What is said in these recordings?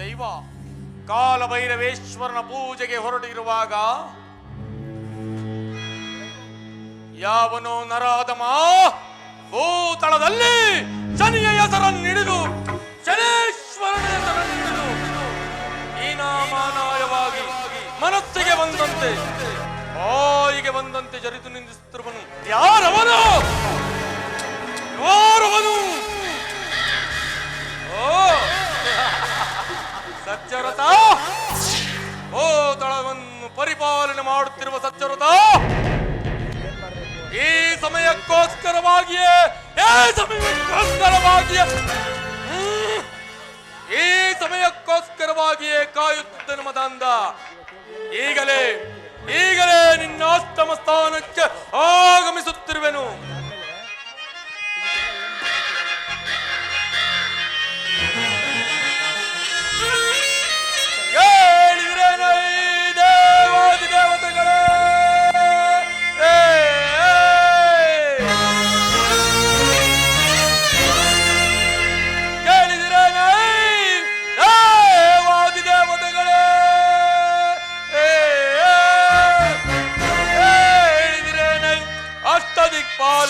ದೈವ. ಕಾಲಭೈರವೇಶ್ವರನ ಪೂಜೆಗೆ ಹೊರಟಿರುವಾಗ ಯಾವನೋ ನರಾದಮ ಭೂತಳದಲ್ಲಿ ಶನಿಯ ಹೆಸರನ್ನು ಹಿಡಿದು ಶನೇಶ್ವರನ ಹೆಸರನ್ನು ಹಿಡಿದು ಹೀನಾಮಾನಾಯವಾಗಿ ಮನಸ್ಸಿಗೆ ಬಂದಂತೆ, ಬಾಯಿಗೆ ಬಂದಂತೆ ಜರಿದು ನಿಂದಿಸುತ್ತಿರುವನು. ಯಾರವನು? ಸತ್ಯವ್ರತ ಓ ಪರಿಪಾಲನೆ ಮಾಡುತ್ತಿರುವ ಸಚ್ಚರತ! ಈ ಸಮಯಕ್ಕೋಸ್ಕರವಾಗಿಯೇ ಈ ಸಮಯಕ್ಕೋಸ್ಕರವಾಗಿಯೇ. ಈ ಸಮಯಕ್ಕೋಸ್ಕರವಾಗಿಯೇ ಕಾಯುತ್ತಿದ್ದ ನಮ್ಮ ತಂದ ಈಗಲೇ ಈಗಲೇ ನಿನ್ನ ಅಷ್ಟಮ ಸ್ಥಾನಕ್ಕೆ ಆಗಮಿಸುತ್ತಿರುವೆನು!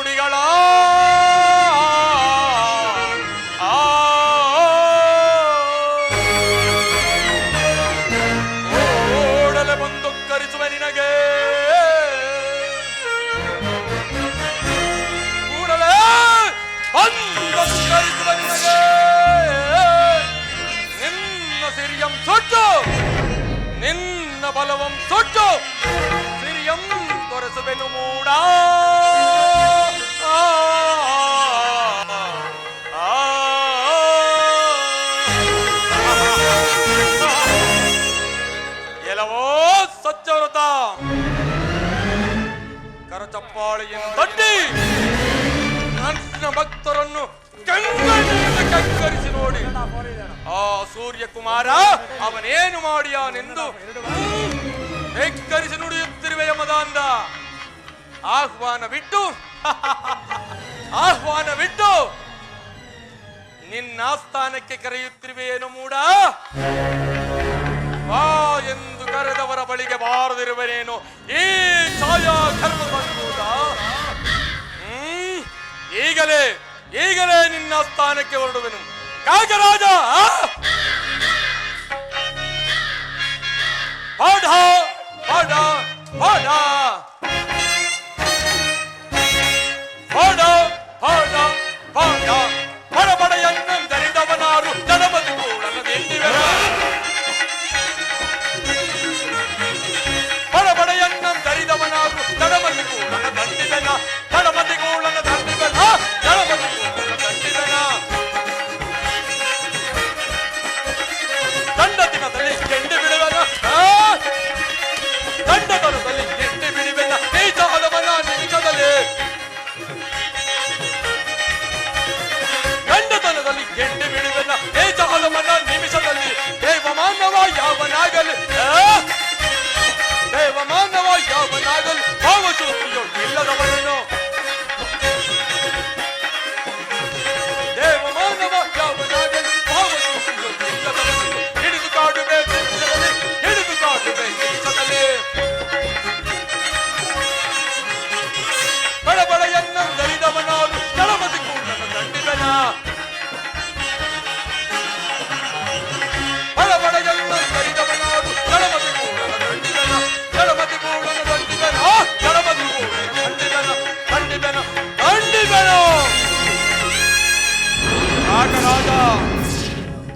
ನುಡಿಗಳ. ಓಡಲೆ ಬಂದು ಕರಿಸುವೆ ನಿನಗೆ. ಕೂಡಲೇ ಬಂದು ಕರಿಸುವೆ ನಿನಗೆ. ನಿನ್ನ ಸಿರಿಯಂ ಸುಟ್ಟು ನಿನ್ನ ಬಲವಂ ಸುಟ್ಟು ಸಿರಿಯಂ ತೊರೆಸುವೆನು ಮೂಡ. ನನ್ನ ಭಕ್ತರನ್ನು ಕಂಗಣ್ಣಿನಿಂದ ಕಂಕರಿಸಿ ನೋಡಿ. ಆ ಸೂರ್ಯಕುಮಾರ ಅವನೇನು ಮಾಡಿಯಾನೆಂದು ಬೆಕ್ಕರಿಸಿ ನುಡಿಯುತ್ತಿರುವೆ ಯಮದಾಂದ. ಆಹ್ವಾನ ಬಿಟ್ಟು ಆಹ್ವಾನ ಬಿಟ್ಟು ನಿನ್ನ ಸ್ಥಾನಕ್ಕೆ ಕರೆಯುತ್ತಿರುವೆಯೇನು ಮೂಡ? ಬಾ ಎಂದು ಕರೆದವರ ಬಳಿಗೆ ಬಾರದಿರುವನೇನು? ಈ ಛಾಯಾ ಕರ್ಮ ಬಂದುದ ಹ್ಮ್ ಈಗಲೇ ಈಗಲೇ ನಿನ್ನ ಸ್ಥಾನಕ್ಕೆ ಹೊರಡುವೆನು. ಕಾಗರಾಜ ಪಾಠ ಪಾಠ ಪಾಠ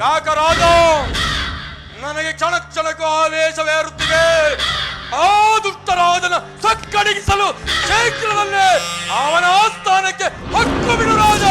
ಕಾಕರಾಜ ನನಗೆ ಕ್ಷಣ ಕ್ಷಣಕ್ಕೂ ಆವೇಶವೇರುತ್ತಿದೆ ಆ ದುಷ್ಟರಾಜನ ಸಕ್ಕಡಿಗಿಸಲು ಶೇಖರದಲ್ಲೇ ಅವನ ಆಸ್ಥಾನಕ್ಕೆ ಹಕ್ಕು ಬಿಡು ರಾಜ!